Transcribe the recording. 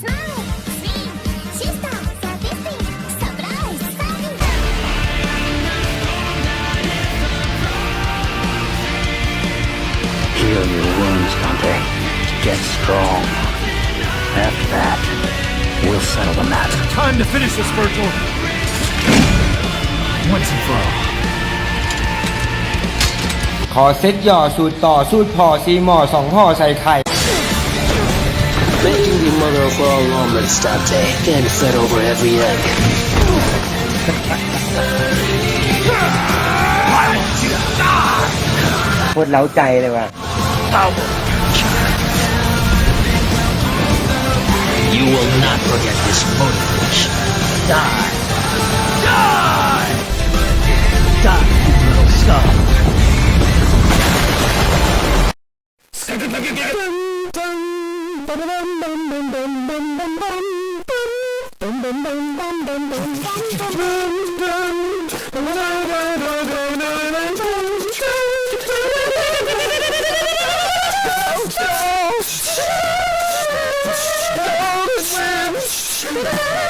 Smile, swing, чисто, статистик, surprise, ставим. Heal your wounds, Dante. Get strong. After that, we'll settle the matter. Time to finish this, Virgil. Once and for all. ขอเซ็ตหย่อสูตรต่อสูตรพอซีหมอสองห่อใส่ไข่ Making the mother of all omelets, Dante. Then fed over every egg. โคตรเล้าใจเลยว่ะ You will not forget this motivation. Die. Die! Die, you little Don't swim!